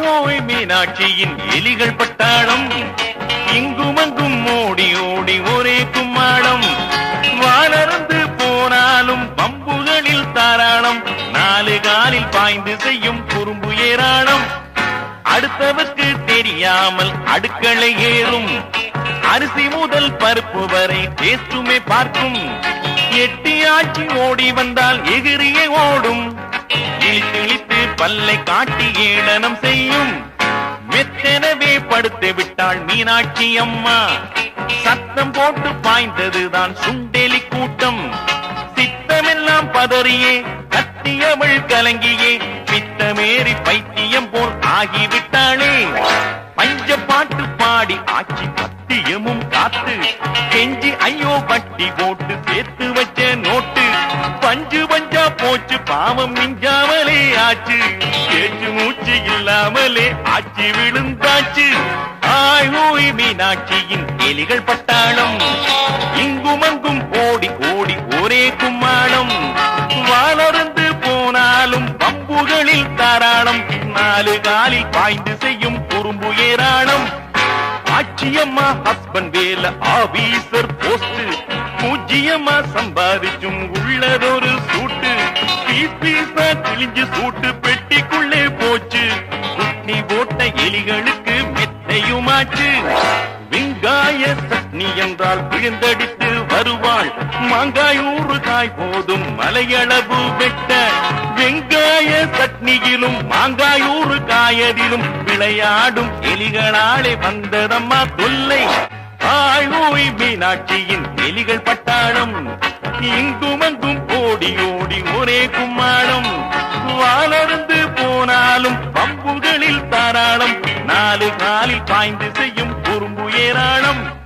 ஓய் மீனாட்சியின் எலிகள் பட்டாளம். இங்குமங்கும் ஓடி ஓடி ஒரே கும்மாளம். வானறந்து போனாலும் பம்புகளில் தாராளம். நாலு காலில் பாய்ந்து செய்யும் குறும்பு ஏராளம். அடுத்தவர்க்கு தெரியாமல் அடுக்களை ஏறும். அரிசி முதல் பருப்பு வரை டேஸ்டுமே பார்க்கும். எட்டி ஆட்சி ஓடி வந்தால் எகிரியே ஓடும். இழித்து இழித்து பல்லை காட்டி ஏளனம் செய்யும். மெத்தெனவே படுத்து விட்டாள் மீனாட்சி அம்மா. சத்தம் போட்டு பாய்ந்ததுதான் சுண்டெலி கூட்டம். சித்தமெல்லாம் பதறியே கத்தியவள் கலங்கியே பித்தமேறி பைத்தியம் போல் ஆகிவிட்டாளே. பஞ்ச பாட்டு பாடி ஆட்சி பத்தியமும் காத்து கெஞ்சி ஐயோ பட்டி போட்டு சேர்த்து வச்ச நோட்டு. பஞ்சு பஞ்சா போச்சு பாவம் மிஞ்சாமலே ஆச்சு. பேச்சு மூச்சு இல்லாமலே ஆச்சு விழுந்தாச்சு. ஆய் ஓய் மீனாட்சியின் எலிகள் பட்டாளம். இங்கும் அங்கும் ஓடி ஓடி ஒரே கும்மாளம். வளர்ந்து போனாலும் பம்புகளில் தாராளம். நாலு காலில் பாய்ந்து செய்யும் குறும்பு ஏராளம். ஆட்சியம்மா ஹஸ்பண்ட் வேல ஆபீசர் போஸ்ட் பூஜ்ஜியமா சம்பாதிச்சும் உள்ளதொரு சூட்டு. பீஸ் பீஸா கிழிஞ்சு சூட்டு பெட்டிக்குள்ளே போச்சு. குட்டி போட்ட எலிகளுக்கு மெத்தையுமாச்சு. வெங்காய சட்னி என்றால் விழுந்தடித்து வருவாள். மாங்காய் ஊறுகாய் போதும் மலையளவு வெட்ட. வெங்காய சட்னியிலும் மாங்காய் ஊறுகாயதிலும் விளையாடும் எலிகளாலே வந்ததம்மா தொல்லை. ஆழ்வோய் மீனாட்சியின் எலிகள் பட்ட இங்குமங்கும் ஓடி ஓடி ஒரே கும்மாளம். வாளர்ந்து போனாலும் பம்புகளில் தாராளம். நாலு காலில் பாய்ந்து செய்யும் குறும்பு ஏராளம்.